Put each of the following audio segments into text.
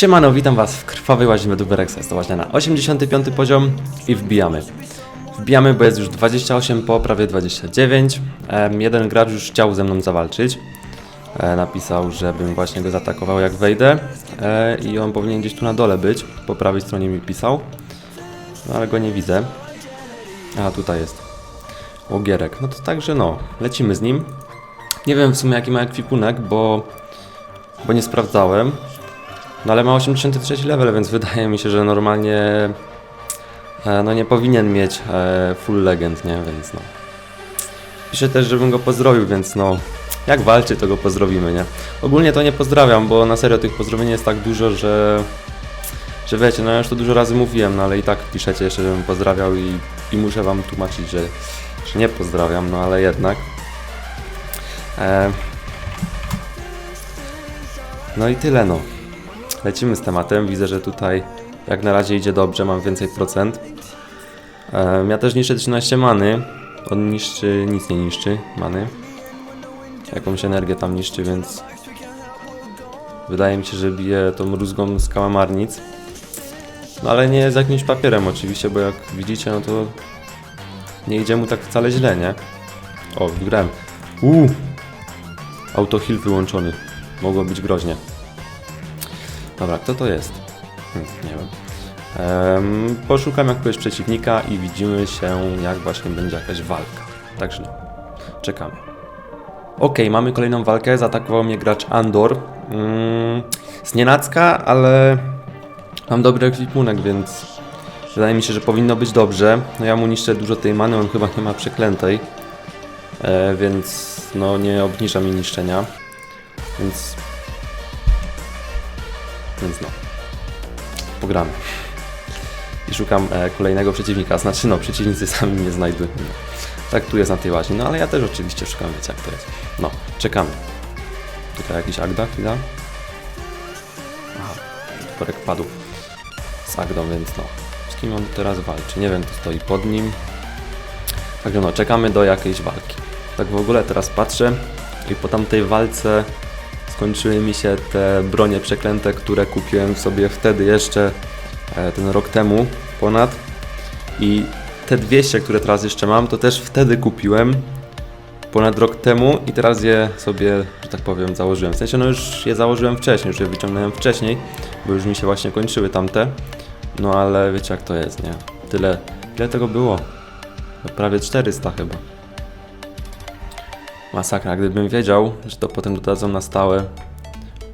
Siemano, witam was w krwawej łaźni Meduberexa. Jest to łaźnia na 85 poziom i wbijamy. Wbijamy, bo jest już 28 po prawie 29. Em, jeden gracz już chciał ze mną zawalczyć. E, napisał, żebym właśnie go zaatakował jak wejdę. E, I on powinien gdzieś tu na dole być. Po prawej stronie mi pisał. No ale go nie widzę. A tutaj jest. Łogierek. No to także no, lecimy z nim. Nie wiem w sumie jaki ma ekwipunek, bo, bo nie sprawdzałem. No ale ma 83 level, więc wydaje mi się, że normalnie e, no nie powinien mieć e, full legend, nie? Więc no. Pisze też, żebym go pozdrowił, więc no jak walczy, to go pozdrowimy, nie? Ogólnie to nie pozdrawiam, bo na serio tych pozdrowień jest tak dużo, że że wiecie, no ja już to dużo razy mówiłem, no ale i tak piszecie jeszcze, żebym pozdrawiał i, i muszę wam tłumaczyć, że, że nie pozdrawiam, no ale jednak. E, no i tyle no. Lecimy z tematem. Widzę, że tutaj jak na razie idzie dobrze, mam więcej procent. Ja też niszczę 13 many. On niszczy, nic nie niszczy, many. Jakąś energię tam niszczy, więc wydaje mi się, że bije tą rózgą z kałamarnic. No ale nie z jakimś papierem oczywiście, bo jak widzicie, no to nie idzie mu tak wcale źle, nie? O, wygrałem. Uuu! Auto heal wyłączony. Mogło być groźnie. Dobra, kto to jest? Hm, nie wiem. Em, poszukam jakiegoś przeciwnika i widzimy się, jak właśnie będzie jakaś walka. Także no, czekamy. Okej, mamy kolejną walkę. Zaatakował mnie gracz Andor. Mm, ale mam dobry ekwipunek, więc wydaje mi się, że powinno być dobrze. No ja mu niszczę dużo tej many, on chyba nie ma przeklętej. E, więc no nie obniża mi niszczenia. Więc więc no. Pogramy. I szukam e, kolejnego przeciwnika. Znaczy no, przeciwnicy sami mnie znajdują. No. Tak tu jest na tej łaźni. No ale ja też oczywiście szukam, wiecie jak to jest. No, czekamy. Tutaj jakiś Agda, chwila. Aha, padł z Agdą, więc no. Z kim on teraz walczy? Nie wiem, kto stoi pod nim. Także no, czekamy do jakiejś walki. Tak w ogóle teraz patrzę i po tamtej walce skończyły mi się te bronie przeklęte, które kupiłem sobie wtedy jeszcze e, ten rok temu ponad i te 200, które teraz jeszcze mam, to też wtedy kupiłem ponad rok temu i teraz je sobie, że tak powiem, założyłem. W sensie, no już je założyłem wcześniej, już je wyciągnąłem wcześniej, bo już mi się właśnie kończyły tamte. No ale wiecie jak to jest, nie? Tyle, ile tego było? Prawie 400 chyba. Masakra, gdybym wiedział, że to potem dodadzą na stałe.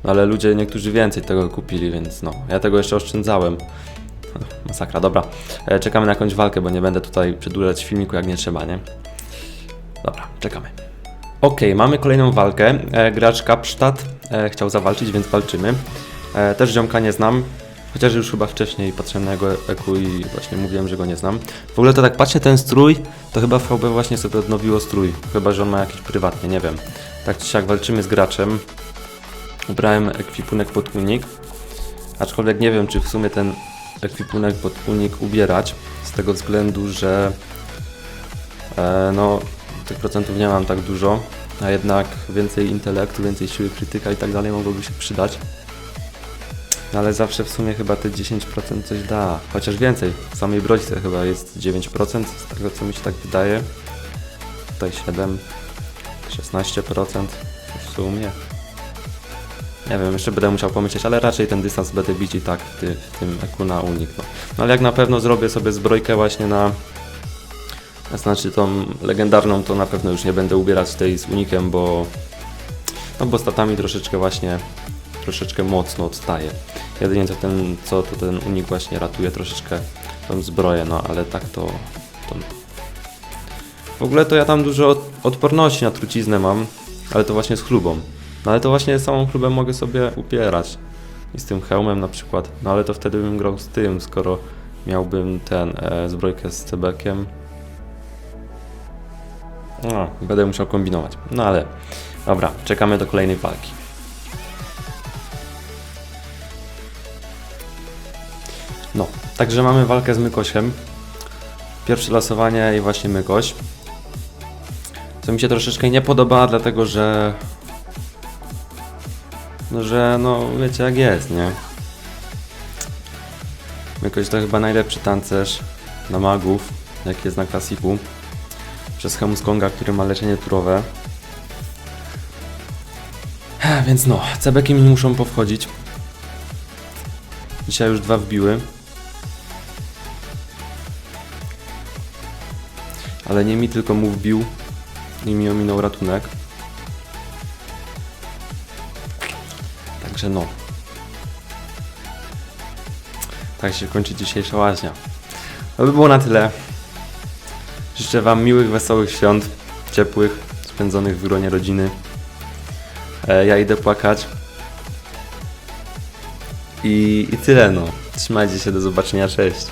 No ale ludzie, niektórzy więcej tego kupili, więc no, ja tego jeszcze oszczędzałem. Masakra, dobra. E, czekamy na jakąś walkę, bo nie będę tutaj przedłużać filmiku jak nie trzeba, nie? Dobra, czekamy. Okej, mamy kolejną walkę. E, gracz Kapstadt e, chciał zawalczyć, więc walczymy. E, też ziomka nie znam, chociaż już chyba wcześniej patrzyłem na jego eku i właśnie mówiłem, że go nie znam. W ogóle to tak patrzę, ten strój, to chyba VB właśnie sobie odnowiło strój. Chyba, że on ma jakiś prywatny, nie wiem. Tak czy siak walczymy z graczem. Ubrałem ekwipunek pod unik. Aczkolwiek nie wiem, czy w sumie ten ekwipunek pod unik ubierać. Z tego względu, że e, no, tych procentów nie mam tak dużo. A jednak więcej intelektu, więcej siły krytyka i tak dalej mogłoby się przydać. No ale zawsze w sumie chyba te 10% coś da. Chociaż więcej. W samej brodźce chyba jest 9% z tego co mi się tak wydaje. Tutaj 7, 16% w sumie. Nie wiem, jeszcze będę musiał pomyśleć, ale raczej ten dystans będę bić i tak w, ty, w tym eku na unik. No. no ale jak na pewno zrobię sobie zbrojkę właśnie na znaczy tą legendarną, to na pewno już nie będę ubierać tej z unikiem, bo no bo statami troszeczkę właśnie troszeczkę mocno odstaje. Jedynie co ten, co to ten unik właśnie ratuje troszeczkę tą zbroję, no ale tak to, to... W ogóle to ja tam dużo od, odporności na truciznę mam, ale to właśnie z chlubą. No ale to właśnie samą chlubę mogę sobie upierać. I z tym hełmem na przykład. No ale to wtedy bym grał z tym, skoro miałbym ten e, zbrojkę z cebekiem. No, będę musiał kombinować. No ale dobra, czekamy do kolejnej walki. No, także mamy walkę z Mykosiem. Pierwsze losowanie i właśnie Mykoś. Co mi się troszeczkę nie podoba, dlatego że... No, że no wiecie jak jest, nie? Jakoś to chyba najlepszy tancerz na magów, jaki jest na klasiku. Przez Hemus Konga, który ma leczenie turowe. Więc no, cebeki mi muszą powchodzić. Dzisiaj już dwa wbiły. Ale nie mi, tylko mu wbił i mi ominął ratunek. Także no. Tak się kończy dzisiejsza łaźnia. To by było na tyle. Życzę Wam miłych, wesołych świąt, ciepłych, spędzonych w gronie rodziny. E, ja idę płakać. I, I tyle no. Trzymajcie się, do zobaczenia, cześć.